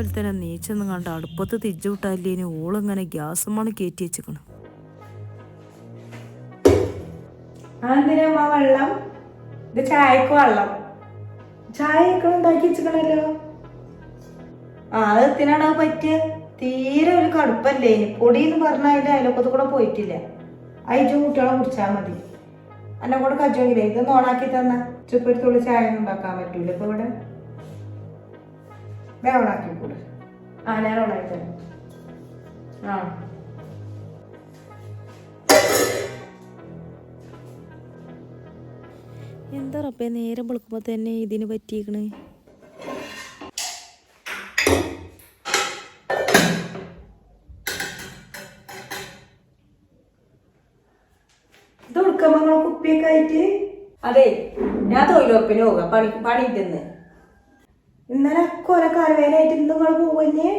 രാവിലെ തന്നെ നീച്ചെന്ന് കണ്ട് അടുപ്പത്ത് തിരിച്ചു വിട്ടാല്ലേന് ഓളിങ്ങനെ ഗ്യാസുമാണ് കയറ്റി വെച്ചിക്കണ്. ഇത് ചായക്ക് വെള്ളം. ചായ ഒക്കെ ഉണ്ടാക്കി വെച്ചിക്കണല്ലോ ആ അത് എത്തിനാണ് അത് പറ്റിയ തീരെ ഒരു കടുപ്പല്ലേ? പൊടി എന്ന് പറഞ്ഞാൽ അയലൊക്കത്ത് കൂടെ പോയിട്ടില്ല. അയച്ചു കുട്ടികളെ കുടിച്ചാൽ മതി. എന്നെ കൂടെ കജോയില്ലേ ഇത് നോണാക്കി തന്ന. ചായ ഉണ്ടാക്കാൻ പറ്റൂല. ഇപ്പൊ ഇവിടെ ഞാൻ ഓണാക്കി കൂടെ ആ ഞാൻ ഓണാക്കി തരാം. ആ. എന്താ റബ്ബേ നേരം വെളുക്കുമ്പോ തന്നെ ഇതിന് പറ്റിയേക്കണ്? ഇത് കൊടുക്കാൻ കുപ്പിയൊക്കെ ആയിട്ട്? അതെ ഞാൻ തൊഴിലുറപ്പിന് പോകാം പണി പണി ഇന്ന് ഇന്നലെ കൊല കരവേലായിട്ട് ഇന്ന് നിങ്ങൾ പോവല്ലേ?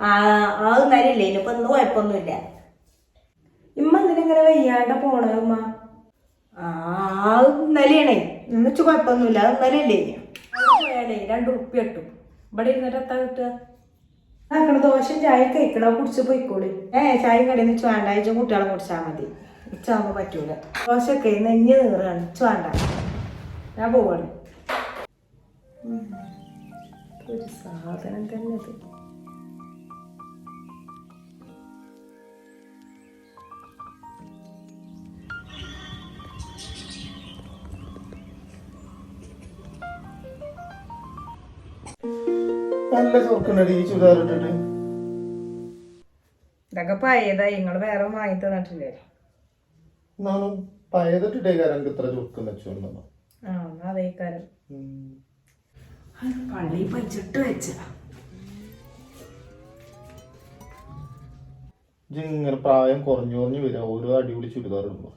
ആ ആ ഇന്നലെ ഇനിയിപ്പൊ ഇന്ന് കുഴപ്പമൊന്നുമില്ല ഇമ്മ എന്തിനെങ്ങനെ വയ്യാണ്ട പോണേ ഉമ്മ? ആ ഇന്നലെയാണേ. ഇന്നിച്ച് കുഴപ്പമൊന്നുമില്ല അത് ഇന്നലെയല്ലേ? പോയാലേ രണ്ട് ഉറുപ്പി ഇട്ടു ഇവിടെ ഇരുന്നിട്ട് എത്താ കിട്ടുക? ആക്കണ ദോശ ചായ കഴിക്കണോ കുടിച്ച് പോയിക്കോളി. ഏ ചായ കടയിൽ നിന്ന് വേണ്ട. അയച്ചും കുട്ടികളെ കുടിച്ചാൽ മതി. ഉച്ചാകുമ്പോൾ പറ്റൂല. ദോശ ദോശയൊക്കെ നെഞ്ഞ് നീറാണ് വേണ്ട. ഞാൻ പോവാണ്. ഒരു സാധനം തന്നെ ഇത് നല്ല ഈ ചുരിദാർ ഇട്ടിട്ട്. ഇതൊക്കെ പഴയതായി നിങ്ങൾ വേറെ വാങ്ങി തന്നിട്ടില്ലേ? പഴയതിട്ടിട്ടേ കാരം ഇത്ര ചുരുക്കം വെച്ചോണ്ടെന്നോ ആ എന്നാ അതേ കാര്യം പള്ളി പച്ചിട്ട് വെച്ച ഇങ്ങനെ പ്രായം കുറഞ്ഞു കുറഞ്ഞു വരിക. ഓരോ അടിപൊളി ചുരിദാർ ഇടുമ്പോ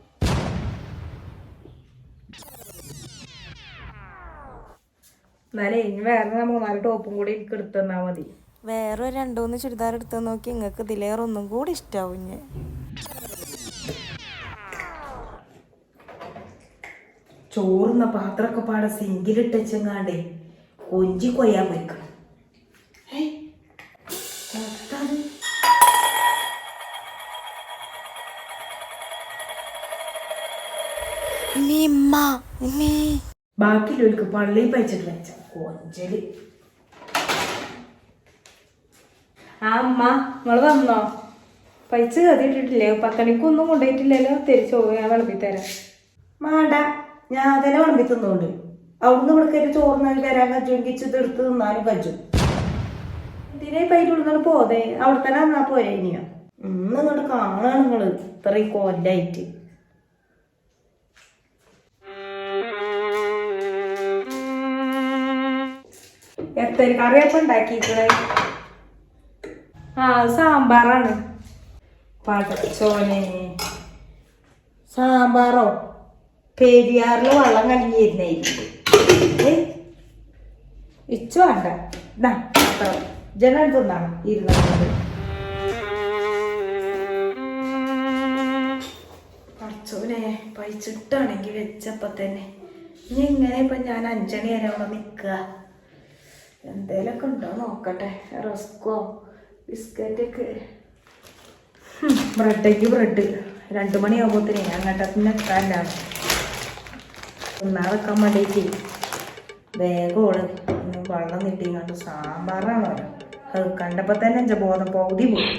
എന്നാലേ ഇനി വേറെ മൂന്നാൽ ടോപ്പും കൂടി എനിക്ക് എടുത്തെന്നാ മതി. വേറെ ഒരു രണ്ടു മൂന്ന് ചുരിദാർ എടുത്ത് നോക്കി നിങ്ങൾക്ക് ഇതിലേറെ ഒന്നും കൂടി ഇഷ്ടാവും ഞാൻ ചോറുന്ന പാത്രമൊക്കെ പാടെ സിങ്കിലിട്ട് വെച്ചെങ്ങാണ്ടേ കൊഞ്ചി കൊയ്യാൻ വെക്കണം ബാക്കിയുള്ളവർക്ക് പള്ളിയിൽ പഴിച്ചിട്ട് വെച്ച. കൊഞ്ചൽ. ആ അമ്മ നിങ്ങൾ വന്നോ? പൈസ കതിയിട്ടിട്ടില്ലേ പത്തണിക്കൊന്നും കൊണ്ടുപോയിട്ടില്ലല്ലോ. തിരിച്ചു പോകും ഞാൻ വിളമ്പി തരാം വേണ്ട ഞാൻ അതെല്ലാം വിളമ്പി തിന്നോണ്ട് അവിടുന്ന് ഇവിടെ കയറി ചോറിനാൽ വരാൻ കജുമെങ്കിൽ ഇത് എടുത്ത് തിന്നാലും കജും എന്തിനാ പൈറ്റ് കൊടുക്കാൻ പോതെ അവിടെ തന്നെ എന്നാ പോരെ ഇനിയോ ഇന്ന് ഇങ്ങോട്ട് കാണാൻ നിങ്ങൾ. ഇത്രയും കൊല്ലായിട്ട്. എത്ര കറിയപ്പം ഉണ്ടാക്കിക്കണേ ആ സാമ്പാറാണ്. പടച്ചോനെ. സാമ്പാറോ? പെരിയാറിൽ വെള്ളം കലങ്ങിയിരുന്നായിരിക്കും ഇച്ചു വേണ്ട. ഇതാ ജനം തിന്നാണ് ഇരുന്നത് പടച്ചോനെ പൈച്ചിട്ടാണെങ്കിൽ വെച്ചപ്പോൾ തന്നെ. ഇനി ഇങ്ങനെ ഇപ്പൊ ഞാൻ അഞ്ചണി വരെ അവിടെ നിൽക്കുക എന്തേലൊക്കെ ഉണ്ടോ നോക്കട്ടെ. റസ്കോ ബിസ്ക്കറ്റൊക്കെ. ബ്രെഡേക്ക് ബ്രെഡ്. രണ്ട് മണിയാകുമ്പോഴത്തേനെ അങ്ങോട്ടത്തിന് എത്താനാണ് തിന്നാ വെക്കാൻ വേണ്ടിയിട്ട് ഇന്ന് വെള്ളം നീട്ടിങ്ങാണ്ട് സാമ്പാറാണോ അത് കണ്ടപ്പോൾ തന്നെ എന്റെ ബോധം പൗതി പോയി.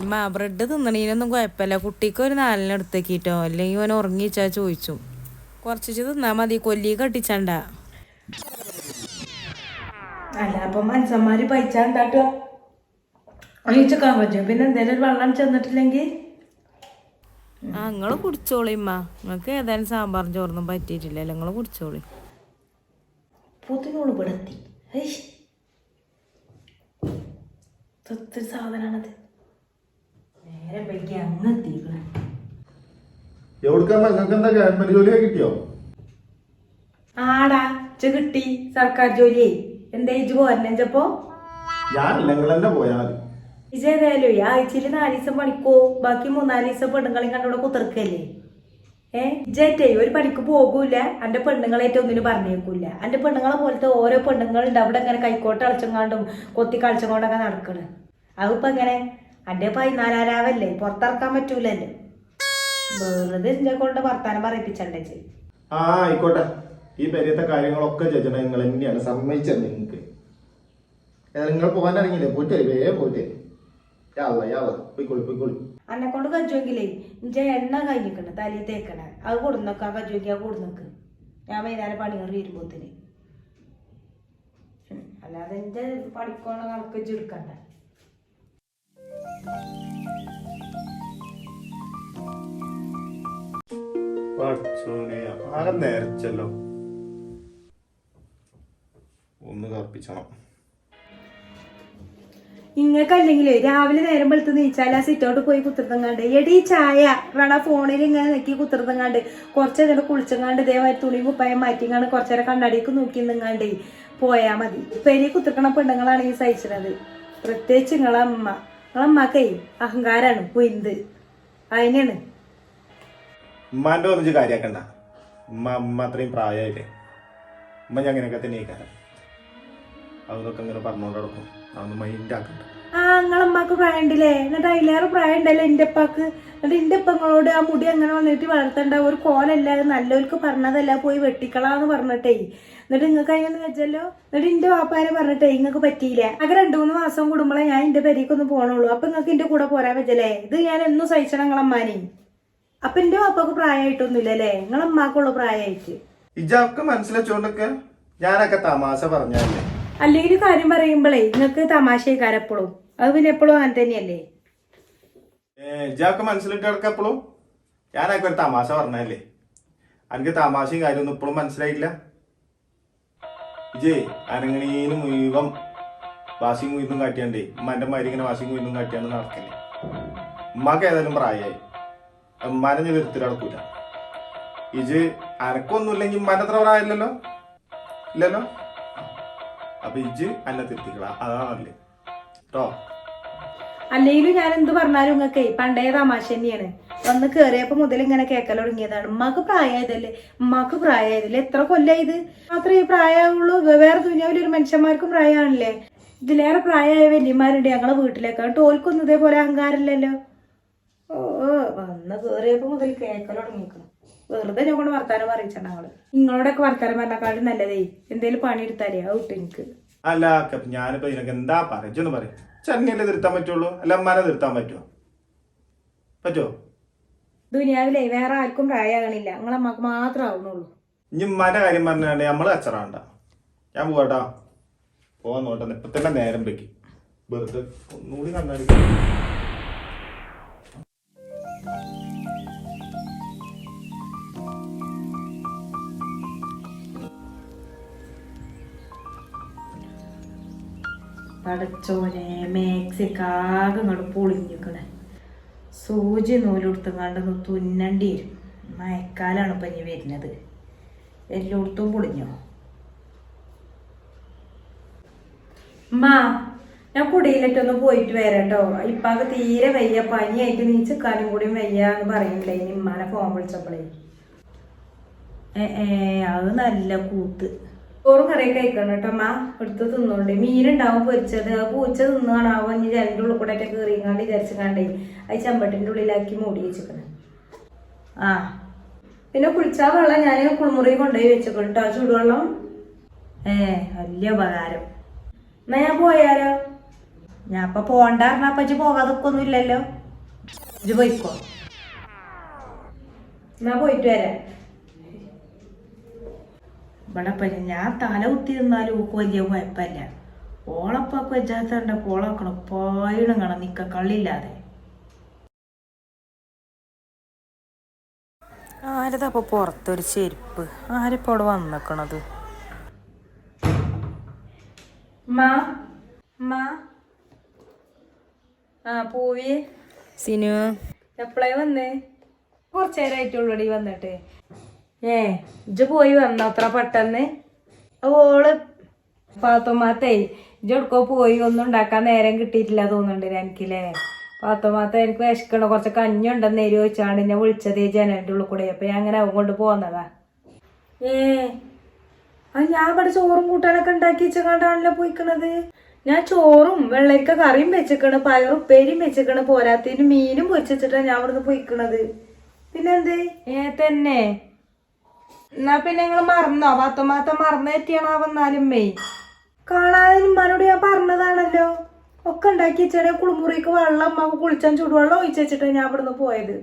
ഉമ്മ ബ്രെഡ് തിന്നണീനൊന്നും കുഴപ്പമില്ല. കുട്ടിക്ക് ഒരു നാലിന് എടുത്തേക്കിട്ടോ. അല്ലെങ്കിൽ അവൻ ഉറങ്ങിച്ചാ ചോദിച്ചു. കുറച്ച് തിന്നാ മതി. കൊല്ലി കട്ടിച്ചണ്ട. അല്ല അപ്പം മനുഷ്യന്മാര് പൈച്ചാ ഉണ്ടാട്ടുക ഒഴിച്ചക്കാൻ പറ്റും പിന്നെ എന്തേലും ഒരു വെള്ളം ചെന്നിട്ടില്ലെങ്കിൽ? ആ നിങ്ങൾ കുടിച്ചോളി ഉമ്മ. നിങ്ങൾക്ക് ഏതായാലും സാമ്പാറും ചോറൊന്നും പറ്റിയിട്ടില്ലല്ലോ നിങ്ങൾ കുടിച്ചോളി. പുതിനോട് ഇവിടെ എത്തി. സാധനമാണത് നേരെ വൈകി എത്തിക്കണേ കിട്ടിയോ ആടാ ഇച്ച് കിട്ടി സർക്കാർ ജോലിയേ. എന്താ ഇജ് പോരനപ്പോ ഞാനില്ല നിങ്ങൾ തന്നെ പോയാൽ മതി ഇജേതായാലും ആഴ്ചയിൽ നാല് ദിവസം പണിക്കോ ബാക്കി മൂന്നാൽ ദിവസം പെണ്ണുങ്ങളെയും കണ്ടവിടെ കുത്തിർക്കല്ലേ? ഏ? ഇജേറ്റേ ഒരു പണിക്ക് പോകൂല എന്റെ പെണ്ണുങ്ങളേറ്റ ഒന്നിനും പറഞ്ഞേക്കൂല. എന്റെ പെണ്ണുങ്ങളെ പോലത്തെ ഓരോ പെണ്ണുങ്ങളുണ്ട് അവിടെ ഇങ്ങനെ കൈക്കോട്ട് അളച്ചങ്ങാണ്ടും കൊത്തി കളിച്ചങ്ങോണ്ടൊക്കെ നടക്കണ്. അതിപ്പോ എങ്ങനെ? എന്റെ പതിനാലാരാവല്ലേ? പുറത്തിറക്കാൻ പറ്റൂലല്ലോ വെറുതെ എന്റെ കൊണ്ട് വർത്താനം പറയിപ്പിച്ചണ്ടേ ചെയ്യും ആ ആയിക്കോട്ടെ. ഈ പെരിയത്തെ കാര്യങ്ങളൊക്കെ ചേച്ചണ നിങ്ങൾ തന്നെയാണ് സമ്മതിച്ചത് നിങ്ങൾക്ക് നിങ്ങൾ പോകാൻ ഇറങ്ങിയില്ലേ? പോയിട്ട് വേഗം പോയിട്ട് പോയിക്കോളി പോയിക്കോളി. അന്നെ കൊണ്ട് കജുവെങ്കിലേ ഇഞ്ചെ എണ്ണ കഴിഞ്ഞിക്കണ തലയിൽ തേക്കണ. അത് കൊടുന്നൊക്കെ ആ കജുവെങ്കിൽ അത് കൊടുന്നൊക്കെ. ഞാൻ വൈകുന്നേരം പണി കയറി വരുമ്പോത്തിന് അല്ലാതെ എന്റെ പണിക്കോണ കണക്ക് ചുരുക്കണ്ട നേരച്ചല്ലോ ഒന്ന് കർപ്പിച്ചണം ഇങ്ങക്കല്ലെങ്കിലേ രാവിലെ നേരം വെളുത്ത് നീച്ചാൽ ആ സിറ്റോട്ട് പോയി കുത്തിർത്തങ്ങാണ്ട്. എടി ചായ റണ ഫോണിൽ ഇങ്ങനെ നെക്കി കുത്തിർത്തങ്ങാണ്ട്. കുറച്ച് നേരം കുളിച്ചങ്ങാണ്ട് ഇതേമാതിരി തുണി കുപ്പായം മാറ്റിങ്ങാണ്ട് കുറച്ചു നേരം കണ്ണടിക്ക് നോക്കി നിങ്ങാണ്ട് പോയാ മതി. പെരി കുത്തിർക്കണ പെണ്ണുങ്ങളാണ് ഈ സഹിച്ചത് പ്രത്യേകിച്ച് നിങ്ങളെ അമ്മ. നിങ്ങളെ അമ്മക്കേ അഹങ്കാരാണ് പൊയിന്ത് അതിനാണ് ഉമ്മാന്റെ ഒന്നിച്ച് കാര്യാക്കണ്ട. ഉമ്മ ഉമ്മ അത്രയും പ്രായമായില്ലേ ഉമ്മ ഞാൻ അങ്ങനെയൊക്കെ തന്നെ കാരണം അതൊക്കെ ഇങ്ങനെ പറഞ്ഞോണ്ട് നടക്കും. അതൊന്നും മൈൻഡ് ആക്കണ്ട ആ നിങ്ങളമ്മക്ക് പ്രായം ഉണ്ടല്ലേ എന്നിട്ട് അതിലേറെ പ്രായം ഉണ്ടല്ലേ എന്റെ അപ്പാക്ക് എന്നിട്ട് എന്റെ അപ്പങ്ങളോട് ആ മുടി അങ്ങനെ വന്നിട്ട് വളർത്തണ്ട ഒരു കോലല്ല നല്ലവർക്ക് പറഞ്ഞതല്ല പോയി വെട്ടിക്കളാന്ന് പറഞ്ഞിട്ടേ. എന്നിട്ട് നിങ്ങൾക്ക് അതിനൊന്നും വെച്ചല്ലോ എന്നിട്ട് എന്റെ വാപ്പാരെ പറഞ്ഞിട്ടേ നിങ്ങൾക്ക് പറ്റിയില്ല. അങ്ങനെ രണ്ടു മൂന്ന് മാസം കൂടുമ്പോഴേ ഞാൻ എന്റെ പെരേക്കൊന്ന് പോണുള്ളൂ. അപ്പൊ നിങ്ങൾക്ക് എന്റെ കൂടെ പോരാൻ പറ്റല്ലേ ഇത് ഞാൻ എന്നും സഹിച്ചണം നിങ്ങളമ്മാനെ അപ്പൊ എന്റെ വാപ്പാക്ക് പ്രായമായിട്ടൊന്നുമില്ലല്ലേ നിങ്ങളമ്മാക്കുള്ള പ്രായമായിട്ട് ഇജാക്ക് മനസ്സിലെച്ചോണ്ടൊക്കെ ഞാനൊക്കെ തമാശ പറഞ്ഞല്ലേ അല്ലെങ്കിൽ കാര്യം പറയുമ്പോഴേ നിങ്ങൾക്ക് തമാശക്കാരം എപ്പോഴും അത് പിന്നെ എപ്പോഴും അങ്ങനെ തന്നെയല്ലേ? ഇജാക്ക് മനസ്സിലിട്ട് കിടക്കപ്പോഴും ഞാനൊക്കെ ഒരു തമാശ പറഞ്ഞല്ലേ എനിക്ക് തമാശയും കാര്യമൊന്നും ഇപ്പോഴും മനസ്സിലായില്ല ഇജേ അരങ്ങണീന് മുഴുവൻ വാശിയും മുഴുവൻ കാട്ടിയാണ്ടേ. ഉമ്മാന്റെ മാതിരി ഇങ്ങനെ വാശിയും മുഴുവൻ കാട്ടിയാണ്ട് നടക്കല്ലേ. ഉമ്മാക്ക് ഏതായാലും പ്രായമായി ഉമ്മാനെ ഞാൻ നിർത്തി നടക്കൂല. ഇജ് അനക്കൊന്നുമില്ലെങ്കിൽ ഉമ്മാന്റെ അത്ര പ്രായമില്ലല്ലോ? ഇല്ലല്ലോ? അപ്പൊ ഇജ് അന്നെ തിരുത്തിക്കള അതാണല്ലേ കേട്ടോ അല്ലെങ്കിലും ഞാൻ എന്ത് പറഞ്ഞാലും നിങ്ങൾക്ക് പണ്ടേ തമാശ തന്നെയാണ്. വന്ന് കയറിയപ്പോ മുതൽ ഇങ്ങനെ കേക്കൽ തുടങ്ങിയതാണ്. മക്ക് പ്രായമായതല്ലേ മക്ക് പ്രായമായതല്ലേ എത്ര കൊല്ലായത് മാത്രമേ പ്രായമുള്ളൂ വേറെ ദുനിയാവിൽ ഒരു മനുഷ്യന്മാർക്കും പ്രായമാണല്ലേ ഇതിലേറെ പ്രായമായ വല്യമാരുണ്ട് ഞങ്ങളെ വീട്ടിലേക്ക്. ഓൽക്കൊന്നും ഇതേപോലെ അഹങ്കാരമില്ലല്ലോ? ഓ വന്ന് കയറിയപ്പോ മുതൽ കേക്കൽ തുടങ്ങിക്കണം വെറുതെ കൊണ്ട് വർത്താനം പറയിച്ചാണ് ഞങ്ങൾ നിങ്ങളോടൊക്കെ വർത്താനം പറഞ്ഞാൽ നല്ലതേ. എന്തേലും പണി എടുത്താലേ ആ വിട്ടു എനിക്ക്. അല്ല ഞാനിപ്പോ ഇതിനൊക്കെ എന്താ പറയുന്നു പറയാം. ചെന്നൈയിലെ തിരുത്താൻ പറ്റുള്ളൂ? അല്ല അമ്മാനെ തിരുത്താൻ പറ്റുമോ പറ്റുമോ ദുനിയാവിലെ വേറെ ആർക്കും പ്രായമാകണില്ല. നിങ്ങളെ അമ്മയ്ക്ക് മാത്രം ആവണുള്ളൂ ഇനി ഉമ്മാന്റെ കാര്യം പറഞ്ഞാണ്ട് നമ്മൾ കച്ചറാണ്ട ഞാൻ പോകട്ടാ പോവാൻ നോട്ടെ ഇപ്പൊ തന്നെ നേരം വെക്കി. വെറുതെ ഒന്നുകൂടി കണ്ണാടി പടച്ചോനെ മാക്സിക്കാകെ ഇങ്ങോട്ട് പൊളിഞ്ഞിക്കണേ. സൂചി നൂലെടുത്തുങ്ങാണ്ട് തുന്നണ്ടി വരും മഴക്കാലാണ് ഇപ്പം ഇനി വരുന്നത്. എല്ലായിടത്തും പൊളിഞ്ഞോ? മാ ഞാൻ കുടിയിലിട്ടൊന്ന് പോയിട്ട് വരാട്ടോ ഇപ്പാക്ക് തീരെ വയ്യ. പനിയായിട്ട് നീച്ചക്കാനും കൂടിയും വയ്യ എന്ന് പറയണ്ടേ ഇനി ഇമ്മാനെ ഫോൺ വിളിച്ചപ്പോഴേ ഏ അത് നല്ല കൂത്ത്. ചോറും കറിയൊക്കെ കഴിക്കണം കേട്ടോ അമ്മ. എടുത്ത് തിന്നോണ്ട്. മീനുണ്ടാവും പൊരിച്ചത്. പൂച്ച തിന്നാണാവോ ഇനി ജനന്റെ ഉള്ളിൽ കൂടെ കയറിങ്ങാണ്ട് വിചാരിച്ചുകാണ്ടേ അത് ചെമ്പട്ടിന്റെ ഉള്ളിലാക്കി മൂടി വെച്ചിരിക്കണം ആ. പിന്നെ കുളിച്ചാ വെള്ളം ഞാൻ കുളിമുറി കൊണ്ടുപോയി വെച്ചിക്കണം കേട്ടോ ചൂടുവെള്ളം? ഏ വലിയ ഉപകാരം. എന്നാ ഞാൻ പോയാലോ? ഞാൻ ഇപ്പൊ പോണ്ട പറഞ്ഞപ്പോ ഇജ്ജ് പോകാതൊക്കൊന്നും ഇല്ലല്ലോ. ഇജ്ജ് പോയിക്കോ. എന്നാ പോയിട്ട് വരാം. ഇപ്പൊ ഞാൻ തല കുത്തി നിന്നാലും ഓക്ക് വലിയ കുഴപ്പമില്ല. ഓളപ്പൊക്കെ വെച്ചാത്തണ്ട ഓളാക്കണം പായണം കാണാം നിക്ക കള്ളില്ലാതെ ആരതാ അപ്പൊ പുറത്തൊരു ചെരുപ്പ്? ആരിപ്പോ അവിടെ വന്നിക്കണത്? മാ മാ ആ പൂവി. സിനു. എപ്പോഴായി വന്നേ? കുറച്ചേരായിട്ടുള്ളടി വന്നിട്ട്. ഏ ഇജ്ജ് പോയി വന്നോ? അത്ര പെട്ടെന്ന്. ഓൾ പാത്തുമാത്തേ ഇജ്ജ് എടുക്കോ പോയി. ഒന്നും ഉണ്ടാക്കാൻ നേരം കിട്ടിയിട്ടില്ല തോന്നുന്നുണ്ട് എനിക്കില്ലേ പാത്തുമാത്ത എനിക്ക് വിശക്കണം കുറച്ച് കഞ്ഞുണ്ടെന്ന് നേരി ചോദിച്ചാണ് എന്നെ വിളിച്ചത് ഈ ജനലിന്റെ ഉള്ളിൽ കൂടെ. അപ്പൊ ഞാൻ അങ്ങനെ അവൻ കൊണ്ട് പോന്നതാ. ഏ അത് ഞാൻ ഇവിടെ ചോറും കൂട്ടാനൊക്കെ ഉണ്ടാക്കി വെച്ചങ്ങാണ്ടാണല്ലോ പോയിക്കണത്. ഞാൻ ചോറും വെള്ളരിക്ക കറിയും വെച്ചിക്കണ് പയറും ഉപ്പേരിയും വെച്ചിക്കണ് പോരാത്തിന് മീനും പൊരിച്ചിട്ടാണ് ഞാൻ ഇവിടുന്ന് പോയിക്കണത്. പിന്നെന്ത്? ഏ തന്നെ. എന്നാ പിന്നെ നിങ്ങൾ മറന്നോ? പത്തുമാത്ത മറന്നു തെറ്റിയാണോ വന്നാലും മെയ്? കാണാതെ ഉമ്മാനോട് ഞാൻ പറഞ്ഞതാണല്ലോ. ഒക്കെ ഉണ്ടാക്കി വെച്ചാൽ കുളിമുറിക്ക് വെള്ളം അമ്മ കുളിച്ചാൻ ചൂടുവെള്ളം ഒഴിച്ചു വെച്ചിട്ടാണ് ഞാൻ ഇവിടുന്ന് പോയത്.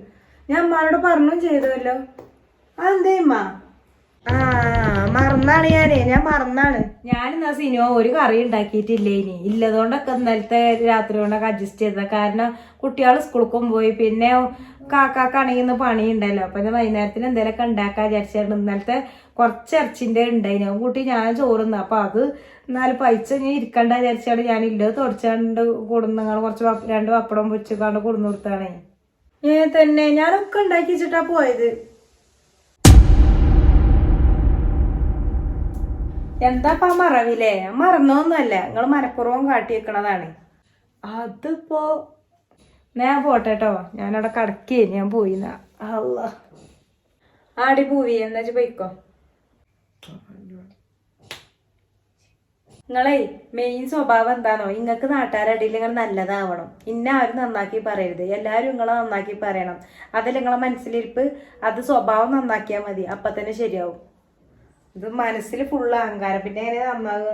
ഞാൻ അമ്മാനോട് പറഞ്ഞും ചെയ്തല്ലോ അതെന്തേ ഉമ്മ? ആ. മറന്നാണ് ഞാനേ. ഞാൻ മറന്നാണ്. ഞാൻ എന്നാ സിനിമ ഒരു കറി ഉണ്ടാക്കിയിട്ടില്ലേ ഇനി. ഇല്ലതുകൊണ്ടൊക്കെ ഇന്നലത്തെ രാത്രി കൊണ്ടൊക്കെ അഡ്ജസ്റ്റ് ചെയ്ത കാരണം കുട്ടികൾ സ്കൂളിൽ പോയി. പിന്നെ കാക്കാക്കാണെങ്കിൽ ഇന്ന് പണിയുണ്ടല്ലോ. അപ്പൊ ഞാൻ വൈകുന്നേരത്തിന് എന്തെങ്കിലുമൊക്കെ ഉണ്ടാക്കാൻ വിചാരിച്ചായിരുന്നു ഇന്നലത്തെ കുറച്ച് ഉണ്ടായിന്. ഞാൻ കൂട്ടി ഞാൻ ചോറുന്നു അപ്പൊ അത് എന്നാലും പൈസ ഞാൻ ഇരിക്കണ്ട വിചാരിച്ചാണ് ഞാൻ ഇല്ലത് തുടച്ചാണ്ട് കൊടുന്ന് കുറച്ച് രണ്ട് പപ്പടം പൊരിച്ചുകാണ്ട് കൊടുന്നു കൊടുത്താണേ ഞാൻ തന്നെ. ഞാനൊക്കെ ഉണ്ടാക്കി വെച്ചിട്ടാ പോയത്. എന്താപ്പാ മറവില്ലേ മറന്നൊന്നുമല്ല. നിങ്ങൾ മനഃപൂർവം കാട്ടി വെക്കണതാണ് അതിപ്പോ ഞാൻ പോട്ടെ കേട്ടോ ഞാനവിടെ കടക്കേ. ഞാൻ പോയിന്ന. അല്ല ആടി പൂവി എന്നാ പോയിക്കോ? നിങ്ങളെ മെയിൻ സ്വഭാവം എന്താണോ ഇങ്ങക്ക് നാട്ടുകാരടിയിൽ നിങ്ങൾ നല്ലതാവണം. ഇന്ന ആരും നന്നാക്കി പറയരുത്. എല്ലാവരും നിങ്ങളെ നന്നാക്കി പറയണം. അതല്ല നിങ്ങളെ മനസ്സിലിരിപ്പ് അത് സ്വഭാവം നന്നാക്കിയാൽ മതി. അപ്പം തന്നെ ശരിയാവും. ഇത് മനസ്സിൽ ഫുള്ള് അഹങ്കാരം. പിന്നെ എങ്ങനെ നന്നാകുക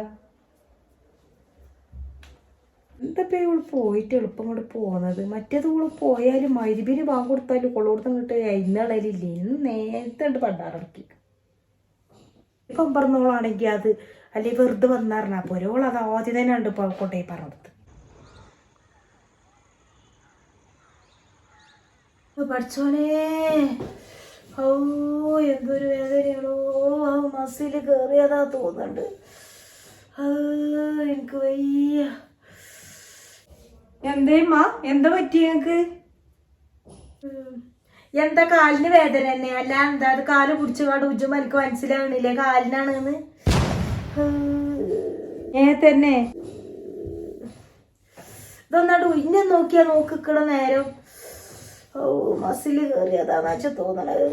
എന്തപ്പോ ഇവൾ പോയിട്ട് എളുപ്പം കൊണ്ട് പോന്നത്? മറ്റേത് ഇവൾ പോയാലും മരുബിന് ഭാഗം കൊടുത്താലും കൊള്ളോടത്തും കിട്ടുക ഇന്നളരില്ലേ ഇന്ന് നേരത്തെ ഉണ്ട് പണ്ടാറിറക്കി ഇപ്പം പറഞ്ഞോളാണെങ്കിൽ അത് അല്ലെങ്കിൽ വെറുതെ വന്നാറിനാ പോരെ. ഓൾ അത് ആദ്യം തന്നെ ഉണ്ട് ഇപ്പോൾ പറഞ്ഞത് പഠിച്ചോനേ പഠിച്ചോനെ. ഓ എന്തൊരു വേദനയാണോ. മസിൽ കയറിയതാ തോന്നുന്നുണ്ട്. എനിക്ക് വയ്യ. എന്തേമ്മ എന്താ പറ്റിയ ഞങ്ങക്ക് എന്താ കാലിന് വേദന തന്നെ? അല്ല എന്താ അത് കാൽ പിടിച്ചു കാട് ഉജ്ജുമ്പോ എനിക്ക് മനസ്സിലാവണില്ലേ? കാലിനാണെന്ന് ഏ തന്നെ. ഇതൊന്നാണ്ട് ഇന്നെ നോക്കിയാ നോക്കിക്കണ നേരം. ഓ മസിൽ കയറിയതാന്ന് വെച്ചാ തോന്നണത്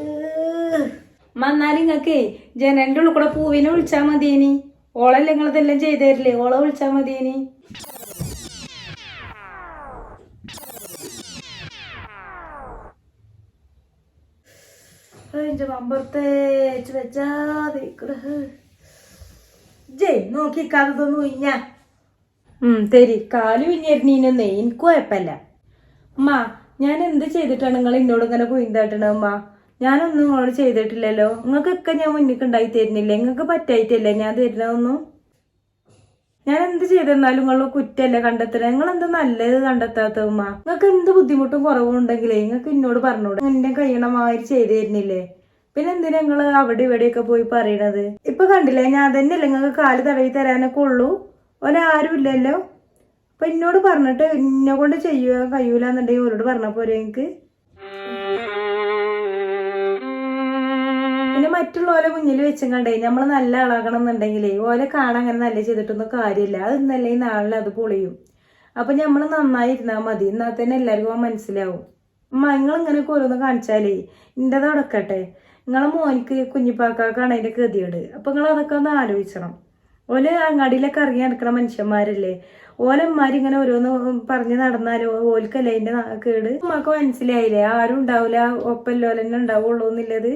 എന്നാലും ജനലിന്റെ ഉള്ളിൽ കൂടെ പൂവിനെ വിളിച്ചാ മതിയേനി. ഓളല്ലേ നിങ്ങളിതെല്ലാം ചെയ്തു തരില്ലേ? ഓളെ വിളിച്ചാ മതിയേനി. നോക്കിക്കാതൊന്നും ഇഞ്ഞ ഉം തരി. കാൽ വിഞ്ഞിരുന്നീനൊന്നേ എനിക്ക് കുഴപ്പമില്ല. അമ്മ ഞാൻ എന്ത് ചെയ്തിട്ടാണ് നിങ്ങൾ എന്നോട് ഇങ്ങനെ കുയിന്താട്ടണ അമ്മ ഞാനൊന്നും നിങ്ങളോട് ചെയ്തിട്ടില്ലല്ലോ. നിങ്ങൾക്കൊക്കെ ഞാൻ മുന്നിക്ക് ഉണ്ടായി തരുന്നില്ലേ നിങ്ങൾക്ക് പറ്റായിട്ടല്ലേ ഞാൻ തരുന്നതൊന്നും? ഞാൻ എന്ത് ചെയ്തെന്നാലും നിങ്ങൾ കുറ്റല്ലേ കണ്ടെത്തണേ നിങ്ങൾ എന്ത് നല്ലത് കണ്ടെത്താത്ത ഉമ്മ? നിങ്ങൾക്ക് എന്ത് ബുദ്ധിമുട്ടും കുറവും ഉണ്ടെങ്കിലേ നിങ്ങൾക്ക് എന്നോട് പറഞ്ഞോട് എന്നെ കഴിയണ മാതിരി ചെയ്തു തരുന്നില്ലേ? പിന്നെ എന്തിനാ നിങ്ങൾ അവിടെ ഇവിടെയൊക്കെ പോയി പറയണത്? ഇപ്പൊ കണ്ടില്ലേ? ഞാൻ തന്നെയല്ലേ നിങ്ങൾക്ക് കാൽ തടവി തരാനൊക്കെ ഉള്ളൂ. ഒരാരും ഇല്ലല്ലോ അപ്പൊ എന്നോട് പറഞ്ഞിട്ട് എന്നെ കൊണ്ട് ചെയ്യുക കഴിയൂല എന്നുണ്ടെങ്കിൽ ഓരോട് പറഞ്ഞ പോരെ എനിക്ക് പിന്നെ മറ്റുള്ളവരെ മുന്നിൽ വെച്ചും കണ്ടേ നമ്മൾ നല്ല ആളാകണം എന്നുണ്ടെങ്കിലേ ഓലെ കാണാൻ അങ്ങനെ നല്ല ചെയ്തിട്ടൊന്നും കാര്യമില്ല. അത് ഇന്നല്ലേ നാളിൽ അത് പൊളിയും. അപ്പൊ നമ്മൾ നന്നായി ഇരുന്നാൽ മതി. എന്നാൽ തന്നെ എല്ലാവർക്കും മനസ്സിലാവും. അമ്മ നിങ്ങൾ ഇങ്ങനെയൊക്കെ ഓരോന്ന് കാണിച്ചാലേ ഇന്റെത് അടക്കട്ടെ. നിങ്ങളെ മോനിക്ക് കുഞ്ഞിപ്പാക്കാക്കാണ് അതിന്റെ ഗതികേട്. അപ്പൊ നിങ്ങൾ അതൊക്കെ ഒന്ന് ആലോചിക്കണം ഓൽ അങ്ങാടിയിലൊക്കെ ഇറങ്ങി നടക്കുന്ന മനുഷ്യന്മാരല്ലേ? ഓലന്മാരിങ്ങനെ ഓരോന്ന് പറഞ്ഞ് നടന്നാലോ ഓൽക്കല്ലേ അതിന്റെ കേട്? ഉമ്മക്ക് മനസ്സിലായില്ലേ? ആരും ഉണ്ടാവില്ല ഒപ്പല്ലോലെന്നെ ഉണ്ടാവുള്ളൂ എന്നുള്ളത്.